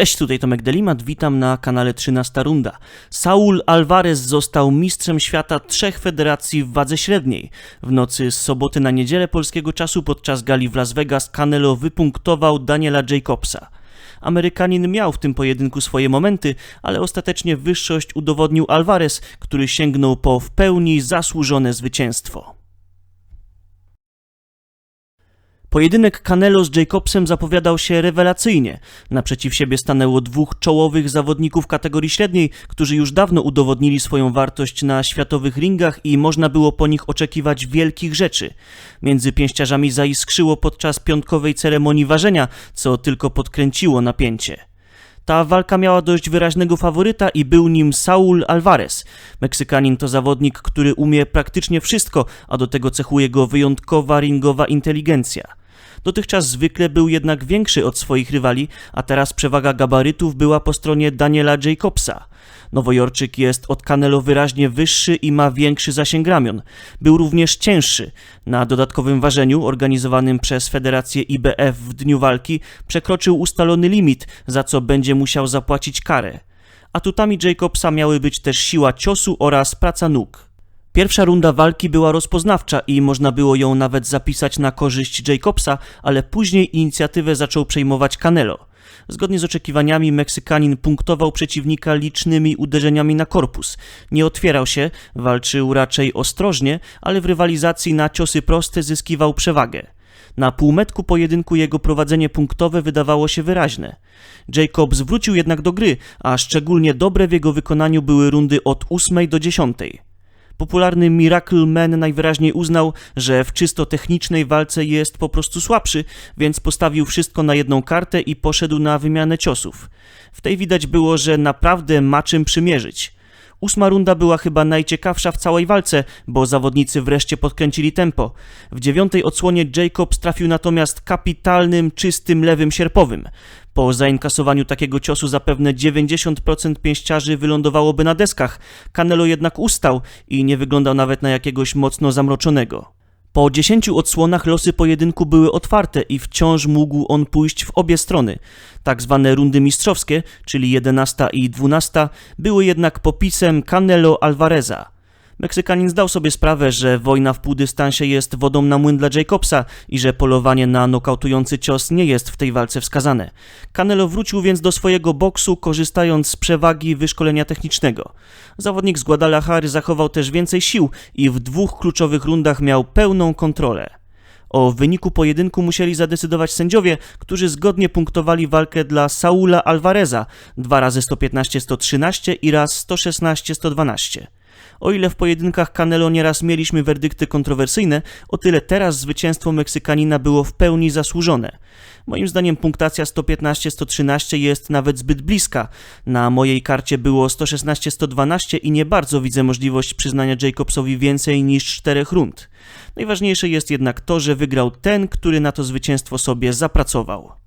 Cześć, tutaj Tomek Delimat, witam na kanale 13 Runda. Saul Alvarez został mistrzem świata trzech federacji w wadze średniej. W nocy z soboty na niedzielę polskiego czasu podczas gali w Las Vegas Canelo wypunktował Daniela Jacobsa. Amerykanin miał w tym pojedynku swoje momenty, ale ostatecznie wyższość udowodnił Alvarez, który sięgnął po w pełni zasłużone zwycięstwo. Pojedynek Canelo z Jacobsem zapowiadał się rewelacyjnie. Naprzeciw siebie stanęło dwóch czołowych zawodników kategorii średniej, którzy już dawno udowodnili swoją wartość na światowych ringach i można było po nich oczekiwać wielkich rzeczy. Między pięściarzami zaiskrzyło podczas piątkowej ceremonii ważenia, co tylko podkręciło napięcie. Ta walka miała dość wyraźnego faworyta i był nim Saul Alvarez. Meksykanin to zawodnik, który umie praktycznie wszystko, a do tego cechuje go wyjątkowa ringowa inteligencja. Dotychczas zwykle był jednak większy od swoich rywali, a teraz przewaga gabarytów była po stronie Daniela Jacobsa. Nowojorczyk jest od Canelo wyraźnie wyższy i ma większy zasięg ramion. Był również cięższy. Na dodatkowym ważeniu organizowanym przez Federację IBF w dniu walki przekroczył ustalony limit, za co będzie musiał zapłacić karę. Atutami Jacobsa miały być też siła ciosu oraz praca nóg. Pierwsza runda walki była rozpoznawcza i można było ją nawet zapisać na korzyść Jacobsa, ale później inicjatywę zaczął przejmować Canelo. Zgodnie z oczekiwaniami Meksykanin punktował przeciwnika licznymi uderzeniami na korpus. Nie otwierał się, walczył raczej ostrożnie, ale w rywalizacji na ciosy proste zyskiwał przewagę. Na półmetku pojedynku jego prowadzenie punktowe wydawało się wyraźne. Jacobs wrócił jednak do gry, a szczególnie dobre w jego wykonaniu były rundy od 8 do 10. Popularny Miracle Man najwyraźniej uznał, że w czysto technicznej walce jest po prostu słabszy, więc postawił wszystko na jedną kartę i poszedł na wymianę ciosów. W tej widać było, że naprawdę ma czym przymierzyć. Ósma runda była chyba najciekawsza w całej walce, bo zawodnicy wreszcie podkręcili tempo. W dziewiątej odsłonie Jacobs trafił natomiast kapitalnym, czystym lewym sierpowym. Po zainkasowaniu takiego ciosu zapewne 90% pięściarzy wylądowałoby na deskach. Canelo jednak ustał i nie wyglądał nawet na jakiegoś mocno zamroczonego. Po 10 odsłonach losy pojedynku były otwarte i wciąż mógł on pójść w obie strony. Tak zwane rundy mistrzowskie, czyli 11 i 12, były jednak popisem Canelo Alvareza. Meksykanin zdał sobie sprawę, że wojna w półdystansie jest wodą na młyn dla Jacobsa i że polowanie na nokautujący cios nie jest w tej walce wskazane. Canelo wrócił więc do swojego boksu, korzystając z przewagi wyszkolenia technicznego. Zawodnik z Guadalajary zachował też więcej sił i w dwóch kluczowych rundach miał pełną kontrolę. O wyniku pojedynku musieli zadecydować sędziowie, którzy zgodnie punktowali walkę dla Saula Alvareza dwa razy 115-113 i raz 116-112. O ile w pojedynkach Canelo nieraz mieliśmy werdykty kontrowersyjne, o tyle teraz zwycięstwo Meksykanina było w pełni zasłużone. Moim zdaniem punktacja 115-113 jest nawet zbyt bliska. Na mojej karcie było 116-112 i nie bardzo widzę możliwość przyznania Jacobsowi więcej niż 4 rund. Najważniejsze jest jednak to, że wygrał ten, który na to zwycięstwo sobie zapracował.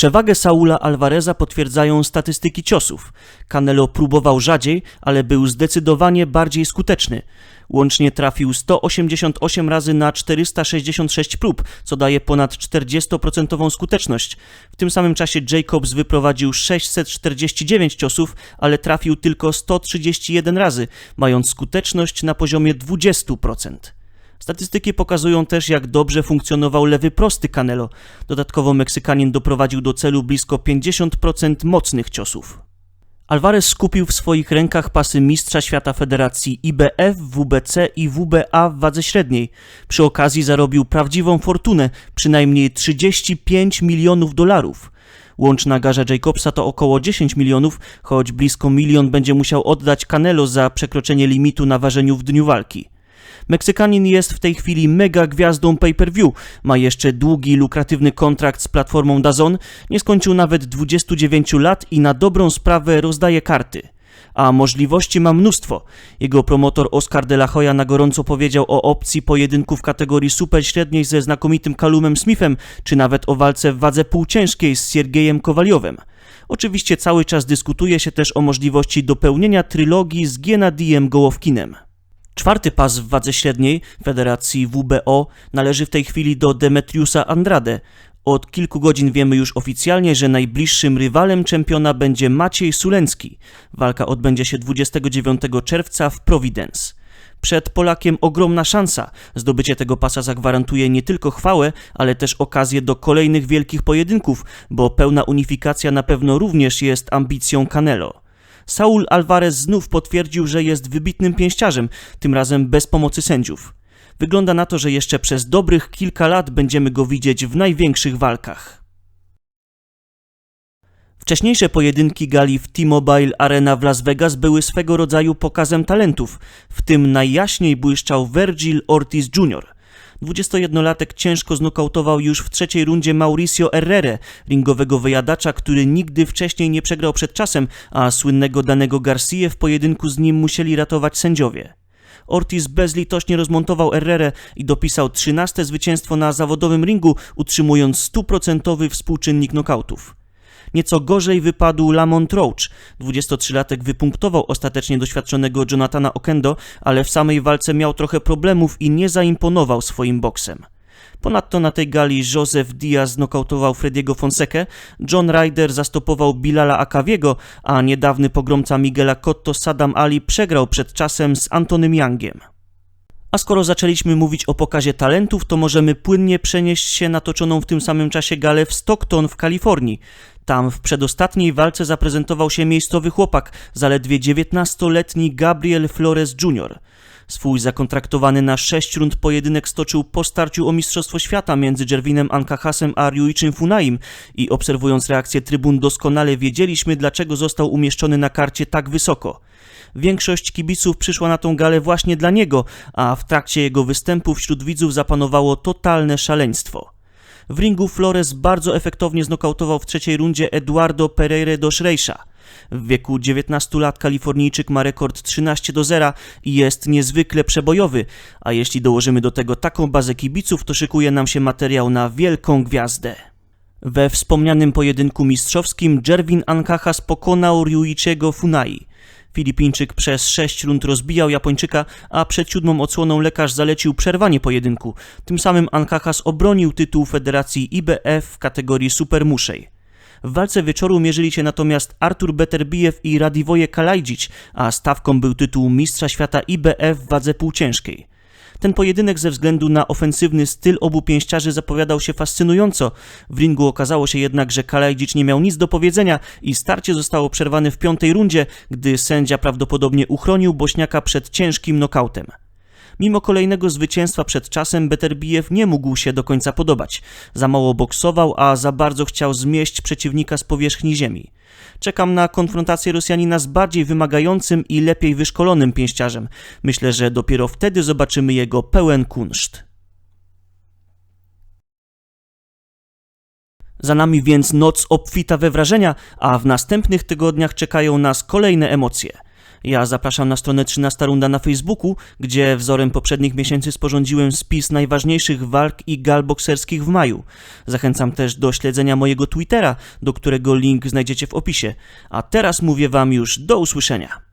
Przewagę Saula Alvareza potwierdzają statystyki ciosów. Canelo próbował rzadziej, ale był zdecydowanie bardziej skuteczny. Łącznie trafił 188 razy na 466 prób, co daje ponad 40% skuteczność. W tym samym czasie Jacobs wyprowadził 649 ciosów, ale trafił tylko 131 razy, mając skuteczność na poziomie 20%. Statystyki pokazują też, jak dobrze funkcjonował lewy prosty Canelo. Dodatkowo Meksykanin doprowadził do celu blisko 50% mocnych ciosów. Alvarez skupił w swoich rękach pasy mistrza świata federacji IBF, WBC i WBA w wadze średniej. Przy okazji zarobił prawdziwą fortunę, przynajmniej 35 milionów dolarów. Łączna garza Jacobsa to około 10 milionów, choć blisko milion będzie musiał oddać Canelo za przekroczenie limitu na ważeniu w dniu walki. Meksykanin jest w tej chwili mega gwiazdą pay-per-view. Ma jeszcze długi, lukratywny kontrakt z platformą Dazon, nie skończył nawet 29 lat i na dobrą sprawę rozdaje karty. A możliwości ma mnóstwo. Jego promotor Oscar de la Hoya na gorąco powiedział o opcji pojedynku w kategorii super średniej ze znakomitym Kalumem Smithem, czy nawet o walce w wadze półciężkiej z Siergiejem Kowaliowem. Oczywiście cały czas dyskutuje się też o możliwości dopełnienia trylogii z Gennadijem Gołowkinem. Czwarty pas w wadze średniej Federacji WBO należy w tej chwili do Demetriusa Andrade. Od kilku godzin wiemy już oficjalnie, że najbliższym rywalem czempiona będzie Maciej Sulencki. Walka odbędzie się 29 czerwca w Providence. Przed Polakiem ogromna szansa. Zdobycie tego pasa zagwarantuje nie tylko chwałę, ale też okazję do kolejnych wielkich pojedynków, bo pełna unifikacja na pewno również jest ambicją Canelo. Saul Alvarez znów potwierdził, że jest wybitnym pięściarzem, tym razem bez pomocy sędziów. Wygląda na to, że jeszcze przez dobrych kilka lat będziemy go widzieć w największych walkach. Wcześniejsze pojedynki gali w T-Mobile Arena w Las Vegas były swego rodzaju pokazem talentów, w tym najjaśniej błyszczał Virgil Ortiz Jr. 21-latek ciężko znokautował już w trzeciej rundzie Mauricio Herrere, ringowego wyjadacza, który nigdy wcześniej nie przegrał przed czasem, a słynnego danego Garcia w pojedynku z nim musieli ratować sędziowie. Ortiz bezlitośnie rozmontował Herrere i dopisał 13 zwycięstwo na zawodowym ringu, utrzymując stuprocentowy współczynnik nokautów. Nieco gorzej wypadł Lamont Roach. 23-latek wypunktował ostatecznie doświadczonego Jonathana Okendo, ale w samej walce miał trochę problemów i nie zaimponował swoim boksem. Ponadto na tej gali Joseph Diaz nokautował Frediego Fonsekę, John Ryder zastopował Bilala Akawiego, a niedawny pogromca Miguela Cotto Saddam Ali przegrał przed czasem z Antonym Youngiem. A skoro zaczęliśmy mówić o pokazie talentów, to możemy płynnie przenieść się na toczoną w tym samym czasie galę w Stockton w Kalifornii. Tam w przedostatniej walce zaprezentował się miejscowy chłopak, zaledwie 19-letni Gabriel Flores Jr. Swój zakontraktowany na 6 rund pojedynek stoczył po starciu o Mistrzostwo Świata między Jerwinem Ankachasem a Ryuichim Funaim i obserwując reakcję trybun doskonale wiedzieliśmy, dlaczego został umieszczony na karcie tak wysoko. Większość kibiców przyszła na tą galę właśnie dla niego, a w trakcie jego występu wśród widzów zapanowało totalne szaleństwo. W ringu Flores bardzo efektownie znokautował w trzeciej rundzie Eduardo Pereira do Szrejsza. W wieku 19 lat Kalifornijczyk ma rekord 13 do 0 i jest niezwykle przebojowy, a jeśli dołożymy do tego taką bazę kibiców, to szykuje nam się materiał na wielką gwiazdę. We wspomnianym pojedynku mistrzowskim Jerwin Ankachas pokonał Ryuichiego Funai. Filipińczyk przez sześć rund rozbijał Japończyka, a przed siódmą odsłoną lekarz zalecił przerwanie pojedynku. Tym samym Ankachas obronił tytuł Federacji IBF w kategorii supermuszej. W walce wieczoru mierzyli się natomiast Artur Beterbijew i Radivoje Kalajdzic, a stawką był tytuł mistrza świata IBF w wadze półciężkiej. Ten pojedynek ze względu na ofensywny styl obu pięściarzy zapowiadał się fascynująco. W ringu okazało się jednak, że Kalajdzic nie miał nic do powiedzenia i starcie zostało przerwane w piątej rundzie, gdy sędzia prawdopodobnie uchronił Bośniaka przed ciężkim nokautem. Mimo kolejnego zwycięstwa przed czasem Beterbijew nie mógł się do końca podobać. Za mało boksował, a za bardzo chciał zmieść przeciwnika z powierzchni ziemi. Czekam na konfrontację Rosjanina z bardziej wymagającym i lepiej wyszkolonym pięściarzem. Myślę, że dopiero wtedy zobaczymy jego pełen kunszt. Za nami więc noc obfita we wrażenia, a w następnych tygodniach czekają nas kolejne emocje – ja zapraszam na stronę 13 Runda na Facebooku, gdzie wzorem poprzednich miesięcy sporządziłem spis najważniejszych walk i gal bokserskich w maju. Zachęcam też do śledzenia mojego Twittera, do którego link znajdziecie w opisie. A teraz mówię Wam już do usłyszenia.